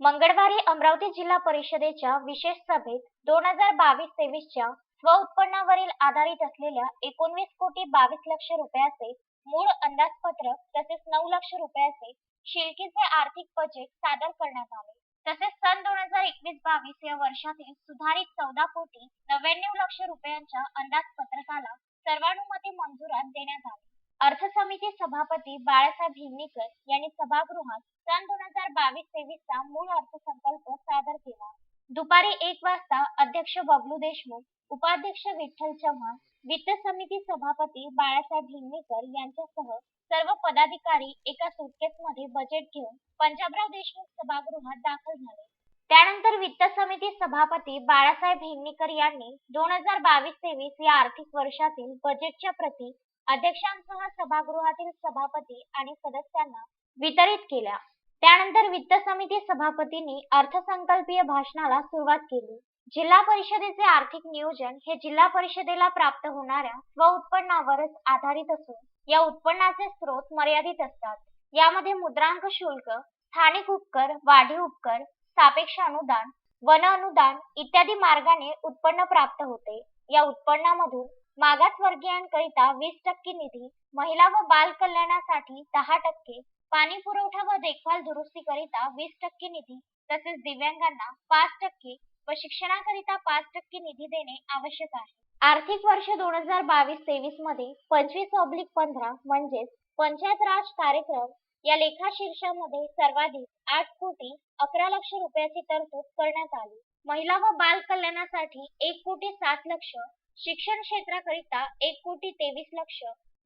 मंगळवारी अमरावती जिल्हा परिषदेच्या विशेष सभेत दोन हजार बावीस तेवीसच्या स्वउत्पन्नावरील आधारित असलेल्या एकोणवीस कोटी बावीस लक्ष रुपयाचे मूळ अंदाजपत्रक तसेच नऊ लक्ष रुपयाचे शिर्कीचे आर्थिक बजेट सादर करण्यात आले. तसेच सन दोन हजार एकवीस बावीस या वर्षातील सुधारित चौदा कोटी नव्याण्णव लक्ष रुपयांच्या अंदाजपत्रकाला सर्वानुमते मंजुरात देण्यात आली. अर्थ समिती सभापती बाळासाहेब हिंगणीकर यांनी सभागृहात सन दोन हजार बावीस तेवीसचा मूळ अर्थसंकल्प सादर केला. दुपारी एक वाजता अध्यक्ष बबलू देशमुख उपाध्यक्ष विठ्ठल चव्हाण वित्त समिती सभापती बाळासाहेब हिंगणीकर यांच्यासह सर्व पदाधिकारी एका सुटकेसमध्ये बजेट घेऊन पंजाबराव देशमुख सभागृहात दाखल झाले. त्यानंतर वित्त समिती सभापती बाळासाहेब हिंगणीकर यांनी दोन हजार बावीस तेवीस या आर्थिक वर्षातील बजेटच्या प्रती अध्यक्षांसह सभागृहातील सभापती आणि सदस्यांना वितरित केल्या. त्यानंतर वित्त समिती सभापतींनी अर्थसंकल्पीय भाषणाला सुरुवात केली. जिल्हा परिषदेचे आर्थिक नियोजन हे जिल्हा परिषदेला प्राप्त होणाऱ्या स्वउत्पन्नावरच आधारित असून या उत्पन्नाचे स्रोत मर्यादित असतात. यामध्ये मुद्रांक शुल्क स्थानिक उपकर वाढीव उपकर सापेक्ष अनुदान वन अनुदान इत्यादी मार्गाने उत्पन्न प्राप्त होते. या उत्पन्नामधून मागासवर्गीयांकरिता वीस टक्के निधी महिला व बाल कल्याणासाठी दहा टक्के पाणी पुरवठा व देखभाल दुरुस्तीकरिता वीस टक्के निधी तसेच दिव्यांगांना पाच टक्के व शिक्षणाकरिता पाच टक्के निधी देणे आवश्यक आहे. आर्थिक वर्ष दोन हजार बावीस तेवीसमध्ये पंचवीस ऑब्लिक पंधरा म्हणजेच पंचायत राज कार्यक्रम या लेखा शीर्षामध्ये सर्वाधिक आठ कोटी अकरा लक्ष रुपयाची तरतूद करण्यात आली. महिला व बाल कल्याणासाठी एक कोटी सात लक्ष शिक्षण क्षेत्राकरिता एक कोटी तेवीस लक्ष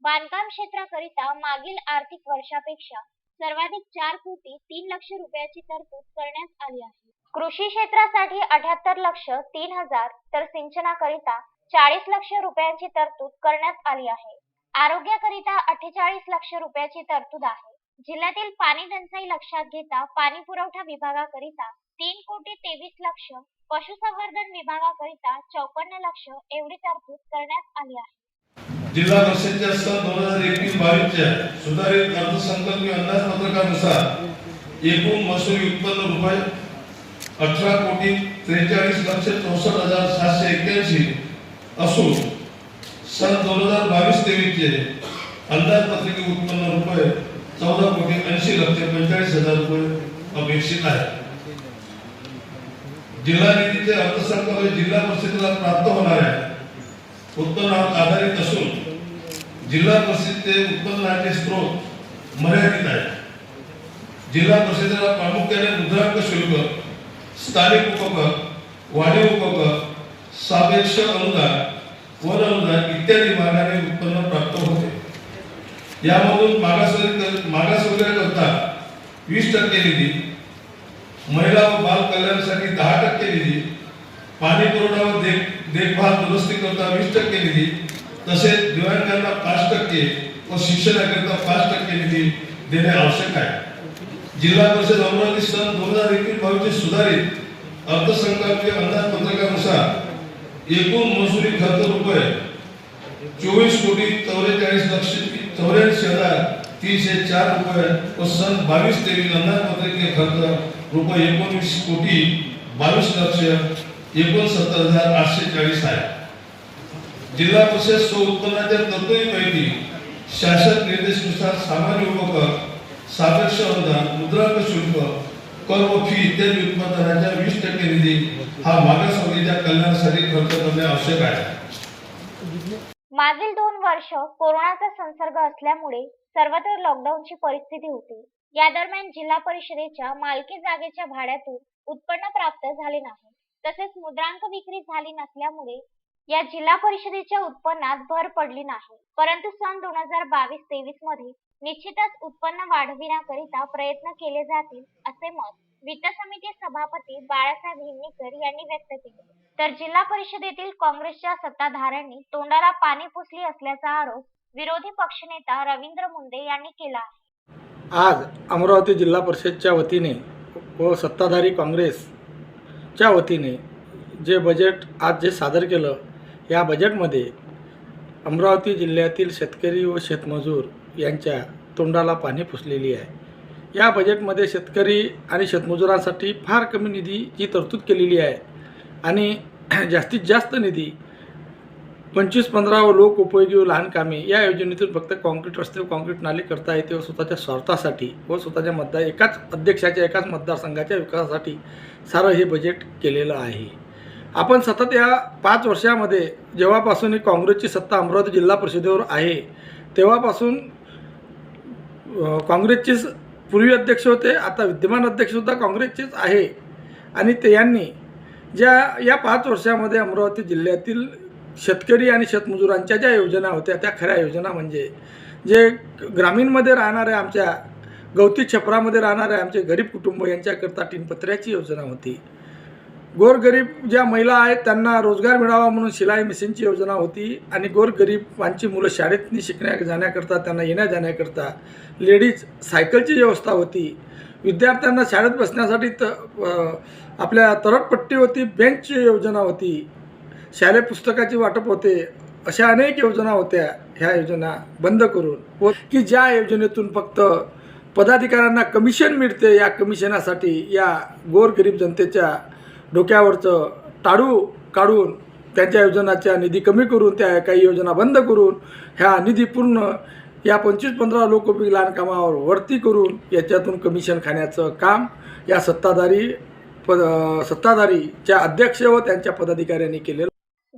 बांधकाम क्षेत्राकरिता मागील आर्थिक वर्षापेक्षा सर्वाधिक चार कोटी तीन लक्ष रुपयाची तरतूद करण्यात आली आहे. कृषी क्षेत्रासाठी अठ्याहत्तर लक्ष तीन हजार तर सिंचनाकरिता चाळीस लक्ष रुपयांची तरतूद करण्यात आली आहे. आरोग्याकरिता अठ्ठेचाळीस लक्ष रुपयाची तरतूद आहे. जिल्ह्यातील पाणी टंचाई लक्षात घेता पाणी पुरवठा विभागाकरिता तीन कोटी तेवीस लक्ष पशुसंवर्धन विभागाकरिता चौपन्न लक्ष एवढी तरतूद करण्यात आली आहे. जिल्हा परिषदच्या सन दोन हजार एकवीस बावीसच्या सुधारित अर्थसंकल्पीय अंदाजपत्रकानुसार एकूण महसुली उत्पन्न रुपये अठरा कोटी त्रेचाळीस लक्ष चौसष्ट हजार सातशे एक्क्याऐंशी असून सन दोन हजार बावीस तेवीसचे अंदाजपत्रकीय उत्पन्न रुपये चौदा कोटी ऐंशी लक्ष पंचेचाळीस हजार रुपये अपेक्षित आहे. जिल्हा निधीचे अर्थसंकल्प जिल्हा परिषदेला प्राप्त होणाऱ्या उत्पन्नावर आधारित असून जिल्हा परिषदेचे उत्पन्नाचे स्रोत मर्यादित आहे जिल्हा परिषदेला प्रामुख्याने मुद्रांक शुल्क स्थानिक उपकर वाढीव उपकर सापेक्ष अनुदान वन अनुदान इत्यादी मार्गाने उत्पन्न प्राप्त होते. यामधून मागासवर्गीय मागासवर्गीयांकरता वीस टक्के निधी महिला व बाल कल्याणासाठी दहा टक्के निधी, पाणी पुरवठा व देख देखभाल दुरुस्ती करता वीस टक्के निधी, तसेच दिव्यांगांना पाच टक्के व शिक्षणाकरिता पाच टक्के निधी देणे आवश्यक आहे. जिल्हा परिषद अमरावती सन दोन हज़ार एकवीस बावीसचे सुधारित अर्थसंकल्पीय अंदाजपत्रकानुसार एकूण महसुली खर्च रुपये चोवीस कोटी चौवेचाळीस लक्ष, चौऱ्याऐंशी हज़ार तीनशे चार रुपये व सन बावीस तेवीस अंदाजपत्रकीय खर्च रुपये एकोणीस कोटी बावीस लक्ष एकोणसत्तर हजार आठशे चाळीस आहे. जिल्हा परिषद स्व उत्पन्नाच्या तरतुदीपैकी शासन निर्देशनुसार सामान्य उपकर सापेक्ष अनुदान मुद्रांक शुल्क कर व फी इत्यादी उत्पादनाच्या वीस टक्के निधी हा मागासवर्गीच्या कल्याणासाठी खर्च करणे आवश्यक आहे. मागील दोन वर्ष कोरोनाचा संसर्ग असल्यामुळे सर्वत्र लॉकडाऊनची परिस्थिती होती. या दरम्यान जिल्हा परिषदेच्या मालकी जागेच्या भाड्यातून उत्पन्न प्राप्त झाले नाही. तसेच मुद्रांक विक्री झाली नसल्यामुळे या जिल्हा परिषदेच्या उत्पन्नात भर पडली नाही. परंतु सन दोन हजार बावीस तेवीसमध्ये निश्चितच उत्पन्न वाढविण्याकरिता प्रयत्न केले जातील असे मत वित्त समिती सभापती बाळासाहेब हिंगणीकर यांनी व्यक्त केले. तर जिल्हा परिषदेतील काँग्रेसच्या सत्ताधाऱ्यांनी तोंडाला पाणी पुसली असल्याचा आरोप विरोधी पक्षनेता रवींद्र मुंडे यांनी केला आहे. आज अमरावती जिल्हा परिषदच्या वतीने व सत्ताधारी काँग्रेसच्या वतीने जे बजेट आज जे सादर केलं या बजेटमध्ये अमरावती जिल्ह्यातील शेतकरी व शेतमजूर यांच्या तोंडाला पाणी पुसलेली आहे. या बजेटमध्ये शेतकरी आणि शेतमजुरांसाठी फार कमी निधीची तरतूद केलेली आहे आणि जास्तीत जास्त निधी पंचवीस पंधरा व लोकउपयोगी व लहान कामे या योजनेतून फक्त कॉन्क्रीट रस्ते व कॉन्क्रीट नाले करता येते व स्वतःच्या स्वार्थासाठी व स्वतःच्या मतदार एकाच अध्यक्षाच्या एकाच मतदारसंघाच्या विकासासाठी सारं हे बजेट केलेलं आहे. आपण सतत या पाच वर्षामध्ये जेव्हापासून ही काँग्रेसची सत्ता अमरावती जिल्हा परिषदेवर आहे तेव्हापासून काँग्रेसचे पूर्वी अध्यक्ष होते आता विद्यमान अध्यक्षसुद्धा काँग्रेसचेच आहे. आणि ते यांनी ज्या या पाच वर्षामध्ये अमरावती जिल्ह्यातील शेतकरी आणि शेतमजुरांच्या ज्या योजना होत्या त्या खऱ्या योजना म्हणजे जे ग्रामीणमध्ये राहणाऱ्या आमच्या गवती छपरामध्ये राहणाऱ्या आमचे गरीब कुटुंब यांच्याकरता टिनपत्र्याची योजना होती. गोरगरीब ज्या महिला आहेत त्यांना रोजगार मिळावा म्हणून शिलाई मशीनची योजना होती आणि गोरगरीबांची मुलं शाळेतनी शिकण्या जाण्याकरता त्यांना येण्या जाण्याकरता लेडीज सायकलची व्यवस्था होती. विद्यार्थ्यांना शाळेत बसण्यासाठी त आपल्या तरडपट्टी होती बेंचची योजना होती. शालेय पुस्तकाची वाटप होते अशा अनेक योजना होत्या. ह्या योजना बंद करून व की ज्या योजनेतून फक्त पदाधिकाऱ्यांना कमिशन मिळते या कमिशनासाठी या गोरगरीब जनतेच्या डोक्यावरचं टाळू काढून त्यांच्या योजनाच्या निधी कमी करून त्या काही योजना बंद करून ह्या निधी पूर्ण या पंचवीस पंधरा लोकोपयोगी लहान कामावर वरती करून याच्यातून कमिशन खाण्याचं काम या सत्ताधारी पद सत्ताधारीच्या अध्यक्ष व त्यांच्या पदाधिकाऱ्यांनी केलेलं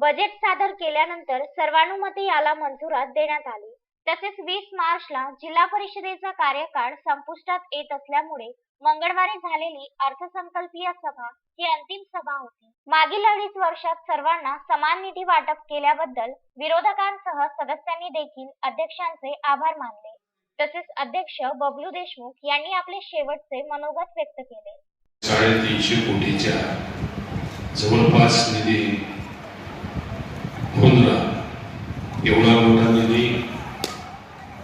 बजेट सादर केल्यानंतर सर्वानुमते याला मंजुरात देण्यात आली. तसेच वीस मार्चला जिल्हा परिषदेचा कार्यकाळ संपुष्टात येत असल्यामुळे मंगळवारी झालेली अर्थसंकल्पीय सभा ही अंतिम सभा होती. मागील अडीच वर्षात सर्वांना समान निधी वाटप केल्याबद्दल विरोधकांसह सदस्यांनी देखील अध्यक्षांचे आभार मानले. तसेच अध्यक्ष बबलू देशमुख यांनी आपले शेवटचे मनोगत व्यक्त केले. साडेतीनशे कोटीच्या जवळपास निधी होऊन एवढा मोठा निधी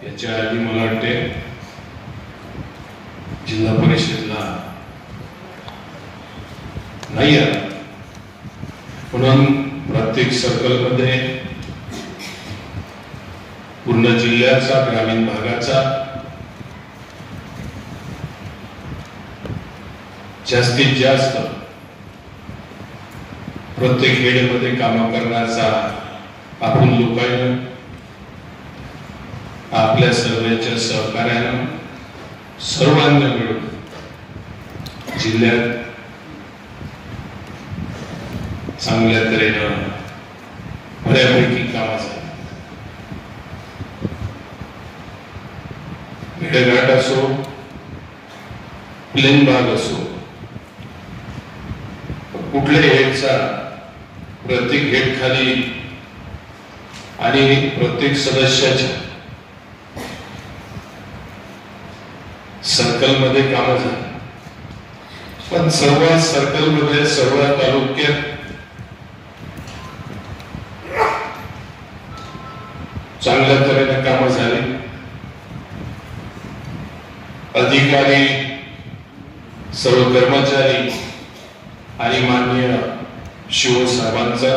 याच्या आधी मला वाटते जिल्हा परिषदला नाही आला. म्हणून प्रत्येक सर्कलमध्ये पूर्ण जिल्ह्याचा ग्रामीण भागाचा जास्तीत जास्त प्रत्येक वेळेमध्ये काम करण्याचा आपण लोकांना आपल्या सर्वांच्या सहकार्यानं सर्वांना मिळून जिल्ह्यात चांगल्या तऱ्हेनं बऱ्यापैकी कामा झाली भेडघाट असो प्लेन भाग असो कुठल्याही हेडचा प्रत्येक गेट खाली आणि प्रत्येक सदस्याच्या सर्कलमध्ये काम झाली. पण सर्व सर्कलमध्ये सर्व तालुक्यात चांगल्या तऱ्हेने काम झाले. अधिकारी सर्व कर्मचारी आणि माननीय शिवसाहेबांचा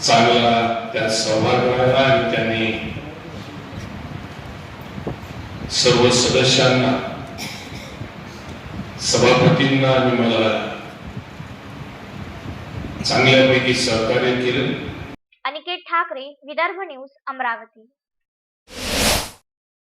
चांगला त्यात सहभाग राहिला आणि त्यांनी सर्व सदस्यांना सभापतींना आणि मला चांगल्यापैकी सहकार्य केलं अनिकेत ठाकरे विदर्भ न्यूज अमरावती